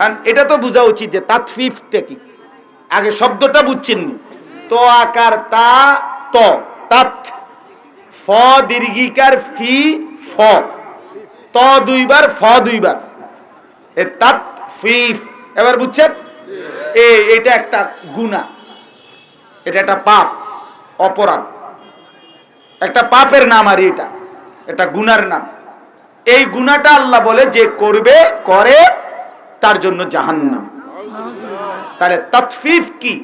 আর এটা তো বোঝা উচিত যে তাৎফিফটা কি? আগে শব্দটা বুঝছেন তো আকার তা ত তাৎ ফ দীর্ঘিকার ফি ফ। ত দুইবার, ফ দুইবার। এ তাৎ ফিফ এবার বুঝছেন? এ, এটা একটা গুণা এটা একটা পাপ, অপরাধ। একটা পাপের নাম আর এটা। এটা গুনার নাম। এই গুনাটা আল্লাহ বলে যে করবে, করে তার জন্য জাহান্নাম। তাহলে তৎফিফ কি?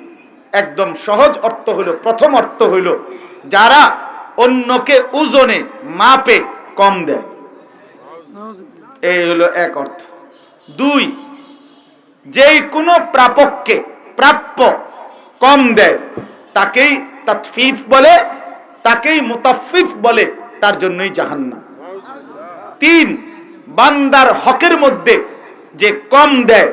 একদম সহজ অর্থ হইল প্রথম অর্থ হইল যারা অন্যকে ওজনে মাপে কম দেয়। এই হলো এক অর্থ। দুই, যেই কোনো প্রাপককে প্রাপ্য কম দেয়, তাকেই তৎফিফ বলে, তাকেই মুতাফিফ বলে, তার জন্যই জাহান্নাম। তিন, বান্দার হকের মধ্যে যে কম দেয়,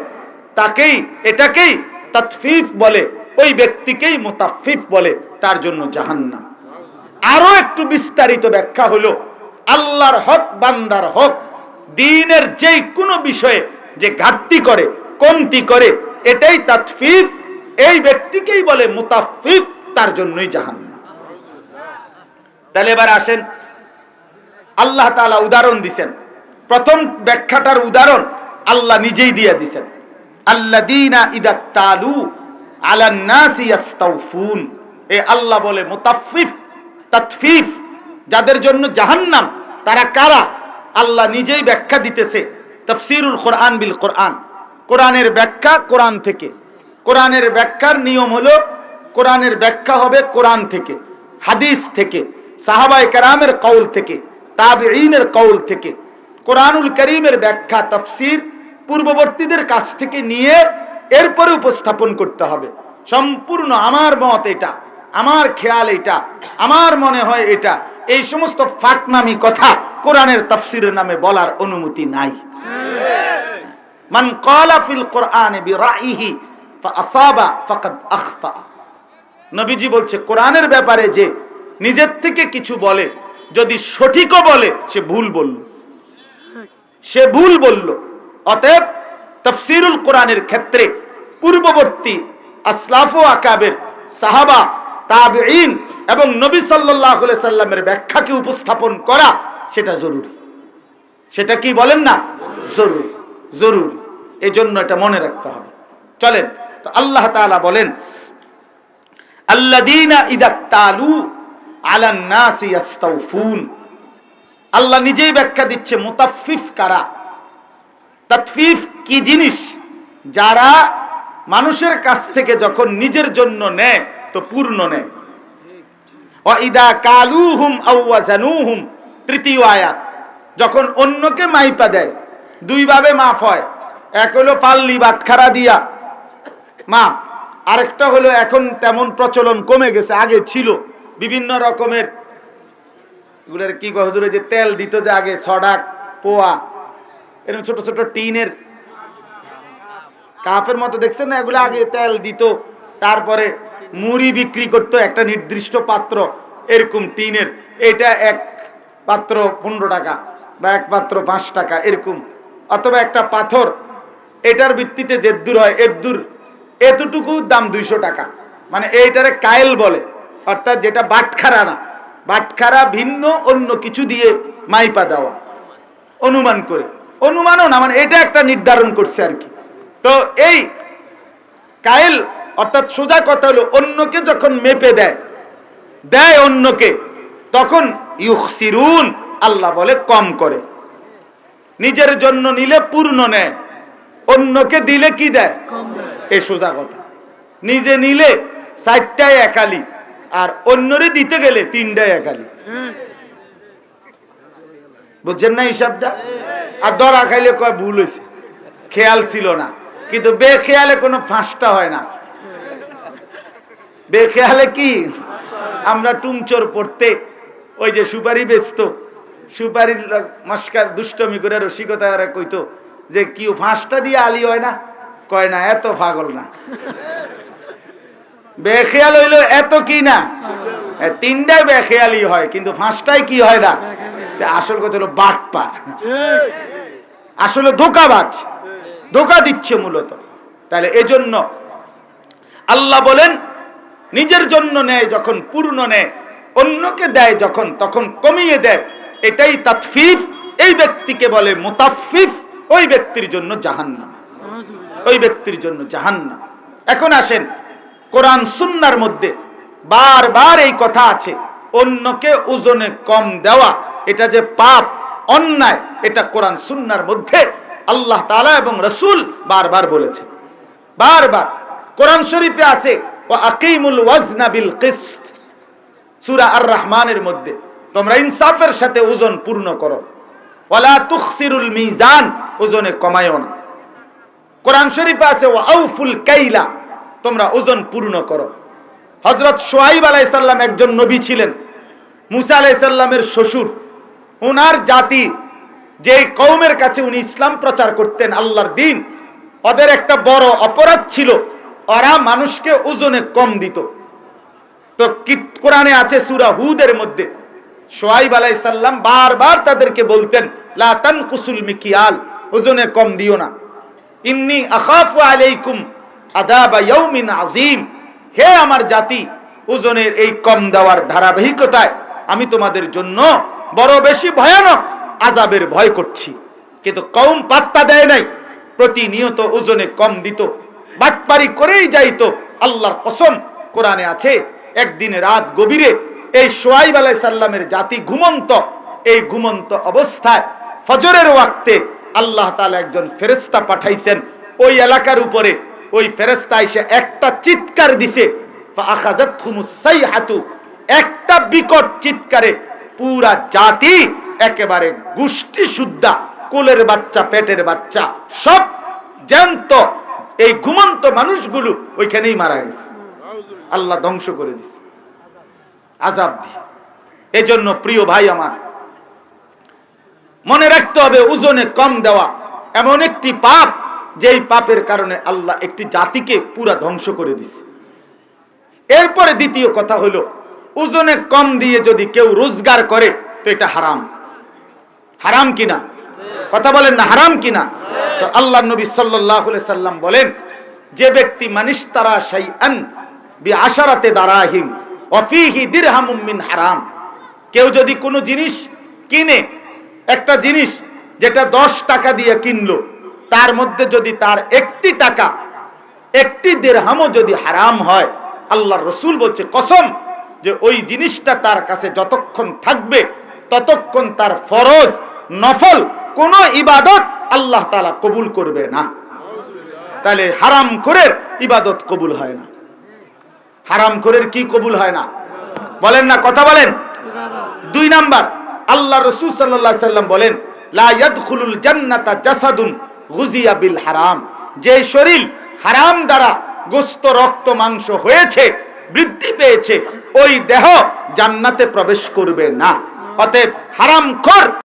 তাকেই, এটাকেই তৎফিফ বলে, ওই ব্যক্তিকেই মুতাফিফ বলে, তার জন্য জাহান্নাম। আরও একটু বিস্তারিত ব্যাখ্যা হলো, আল্লাহর হক, বান্দার হক, দিনের যেই কোনো বিষয়ে যে ঘাটতি করে, কমতি করে, এটাই তাৎফিফ এই ব্যক্তিকেই বলে মুতাফিফ, তার জন্যই জাহান্নাম। তাহলে এবার আসেন, আল্লাহ তাআলা উদাহরণ দিছেন। প্রথম ব্যাখ্যাটার উদাহরণ আল্লাহ নিজেই দিয়ে দিছেন। আল্লাযীনা ইদা তালু আলান নাসি ইয়াস্তাউফুন। এ আল্লাহ বলে, মুতাফফিফ, তাতফিফ। যাদের জন্য জাহান্নাম, তারা কারা? আল্লাহ নিজেই ব্যাখ্যা দিতেছে, তাফসীরুল কোরআন বিল কোরআন। কোরআনের ব্যাখ্যা কোরআন থেকে। কোরআনের ব্যাখ্যার নিয়ম হলো, কোরআনের ব্যাখ্যা হবে কোরআন থেকে, হাদিস থেকে, সাহাবায়ে কারামের কৌল থেকে, তাবেঈনের কৌল থেকে। কোরআনুল করিমের ব্যাখ্যা, তাফসীর পূর্ববর্তীদের কাছ থেকে নিয়ে এরপরে উপস্থাপন করতে হবে। সম্পূর্ণ আমার মত এটা, আমার খেয়াল এটা, আমার মনে হয় এটা। এই সমস্ত ফাটনামি কথা কোরআনের তাফসীরের নামে বলার অনুমতি নাই। মান ক্বালা ফিল কোরআনে বিরাইহি ফাআসাবা ফাকাদ আখতা। নবীজি বলছে, কোরআনের ব্যাপারে যে নিজের থেকে কিছু বলে, যদি সঠিকও বলে, সে ভুল বলল। সে ভুল বলল। অতএব তফসিরুল কোরআনের ক্ষেত্রে পূর্ববর্তী আসলাফ আকাবের সাহাবা, তাবেঈন এবং নবী আলাইহি সাল্লামের ব্যাখ্যাকে উপস্থাপন করা সেটা জরুরি। সেটা কি বলেন না? জরুরি। জরুরি। এই জন্য এটা মনে রাখতে হবে। চলেন, তো আল্লাহ তাআলা বলেন, আল্লাযীনা ইদা তালু আলান নাসি আল্লাহ নিজেই ব্যাখ্যা দিচ্ছে, মুতাফফিফ কারা? তাতফিফ কি জিনিস? যারা মানুষের কাছ থেকে যখন নিজের জন্য নেয়, তো পূর্ণ নেয়। ওয়াইদা কালুহুম আও ওয়াজানুহুম তৃতীয় আয়াত। যখন অন্যকে মাইপা দেয়, দুইভাবে মাফ হয়। এক হলো পাল্লি বাটখারা দিয়া। মাপ আরেকটা হলো এখন তেমন প্রচলন কমে গেছে, আগে ছিল। বিভিন্ন রকমের। এগুলোর কি হুজুরে যে তেল দিত যে আগে, সডাক, পোয়া। এরকম ছোট ছোট টিনের কাফের মতো, দেখছেন না? এগুলো আগে তেল দিত, তারপরে মুড়ি বিক্রি করতো একটা নির্দিষ্ট পাত্র, এরকম টিনের। এটা এক পাত্র পনেরো টাকা বা এক পাত্র পাঁচ টাকা, এরকম। অথবা একটা পাথর, এটার ভিত্তিতে জেদ্দুর হয়। এদ্দুর এতটুকু দাম দুইশো টাকা। মানে এইটারে কায়েল বলে। অর্থাৎ যেটা বাটখারা না। বাটখারা ভিন্ন, অন্য কিছু দিয়ে মাইপা দেওয়া। অনুমান করে। অনুমানও না মানে এটা একটা নির্ধারণ করছে আর কি। তো এই কায়েল অর্থাৎ সোজা কথা হলো অন্যকে যখন মেপে দেয় দেয় অন্যকে তখন ইউসিরুন আল্লাহ বলে কম করে। নিজের জন্য নিলে পূর্ণ নেয় অন্যকে দিলে কি দেয়? এ সোজা কথা। নিজে নিলে চারটায় একালি আর অন্যরে দিতে গেলে তিনটায় একালি। বুঝছেন না হিসাবটা? আর দরা খাইলে কয় ভুল হয়েছে খেয়াল ছিল না। কিন্তু বেখেয়ালে কোনো ফাঁসটা হয় না। বেখেয়ালে কি? আমরা টুমচোর পড়তে, ওই যে সুপারি বেচত। সুপারির মস্কার দুষ্টমি করে রসিকতা কইতো যে কি ফাঁসটা দিয়ে আলি হয় না? কয় না, এত পাগল না। বেখেয়াল হইল এত কি না? তিনটাই বেখেয়ালি হয়, কিন্তু ফাঁসটাই কি হয় না? আসল কথা হলো বাটপার। আসলে ধোকাবাজ। ধোকা দিচ্ছে মূলত। তাহলে এজন্য আল্লাহ বলেন নিজের জন্য নেয় যখন পূর্ণ নেয় অন্যকে দেয় যখন তখন কমিয়ে দেয়। এটাই তাতফিফ। এই ব্যক্তিকে বলে মুতাফিফ ওই ব্যক্তির জন্য জাহান্নাম। ওই ব্যক্তির জন্য জাহান্নাম। এখন আসেন কোরআন সুন্নার মধ্যে বারবার এই কথা আছে অন্যকে ওজনে কম দেওয়া। এটা যে পাপ, অন্যায়, এটা কোরআন সুন্নার মধ্যে আল্লাহ তাআলা এবং রসুল বারবার বলেছে বারবার। কোরআন শরীফে আছে ও আকিমুল ওয়াজনা বিল কিসত। সূরা আর রহমানের মধ্যে। তোমরা ইনসাফের সাথে ওজন পূর্ণ করো। ওয়ালা তুখসিরুল মিজান। ওজনে কমায়ও না। কোরআন শরীফে আছে ও আউফুল কাইলা। তোমরা ওজন পূর্ণ করো। হজরত সোহাইব আলাইসাল্লাম একজন নবী ছিলেন। মুসা আলাইসাল্লামের শ্বশুর। ওনার জাতি যে কৌমের কাছে উনি ইসলাম প্রচার করতেন, আল্লাহর দিন, ওদের একটা বড় অপরাধ ছিল, ওরা মানুষকে ওজনে কম দিত। তো কোরআনে আছে সুরা হুদের মধ্যে? সোহাইব আলাইসাল্লাম বারবার তাদেরকে বলতেন, লা তানকুসুল মিকিয়াল, ওজনে কম দিও না। ইন্নি আখাফু আলাইকুম আদাবা ইয়াউমিন আযীম। হে আমার জাতি, ওজনের এই কম দেওয়ার ধারাবাহিকতায় আমি তোমাদের জন্য বড় বেশি ভয়ানক আজাবের ভয় করছি। কিন্তু কম পাত্তা দেয় নাই, প্রতিনিয়ত ওজনে কম দিত। বাটপারি করেই যাইতো, আল্লাহর কসম কোরআনে আছে, একদিন রাত গভীরে এই সোয়াইব আলাই সাল্লামের জাতি ঘুমন্ত। এই ঘুমন্ত অবস্থায় ফজরের ওয়াক্তে আল্লাহ তাআলা একজন ফেরেস্তা পাঠাইছেন। ওই এলাকার উপরে ওই ফেরেস্তা এসে একটা চিৎকার দিছে একটা বিকট চিৎকারে পুরা জাতি একেবারে গোষ্ঠী শুদ্ধা, কোলের বাচ্চা, পেটের বাচ্চা, সব জ্যান্ত। এই ঘুমন্ত মানুষগুলো ওইখানেই মারা গেছে। আল্লাহ ধ্বংস করে দিছে। আজাব দিয়ে। এজন্য প্রিয় ভাই আমার, মনে রাখতে হবে ওজনে কম দেওয়া। এমন একটি পাপ, যেই পাপের কারণে আল্লাহ একটি জাতিকে পুরা ধ্বংস করে দিছে। এরপরে দ্বিতীয় কথা হলো ওজনে কম দিয়ে যদি কেউ রোজগার করে, তো এটা হারাম। হারাম কিনা? কথা বলেন না, হারাম কিনা? তো আল্লাহ নবী সাল্লাহ সাল্লাম বলেন, যে ব্যক্তি মানিস তারা সাই আন বি আশারাতে দারাহিম অফিহি দিরহামুম মিন হারাম। কেউ যদি কোনো জিনিস কিনে, একটা জিনিস যেটা দশ টাকা দিয়ে কিনলো, তার মধ্যে যদি তার একটি টাকা, একটি দেড়হামও যদি হারাম হয় আল্লাহ রসুল বলছে, কসম যে ওই জিনিসটা তার কাছে যতক্ষণ থাকবে, ততক্ষণ তার ফরজ, নফল কোন ইবাদত আল্লাহ তালা কবুল করবে না। তাহলে হারাম করে ইবাদত কবুল হয় না। হারাম করে কি কবুল হয় না? বলেন না, কথা বলেন। দুই নাম্বার, আল্লাহ রসুল সাল্লাহ সাল্লাম বলেন, লা ইয়াদখুলুল জান্নাতা জাসাদুন গুজিয়া বিল হারাম। যে শরীর হারাম দ্বারা গোস্ত, রক্ত, মাংস হয়েছে বৃদ্ধি পেয়েছে। ওই দেহ জান্নাতে প্রবেশ করবে না। অতএব হারাম খর।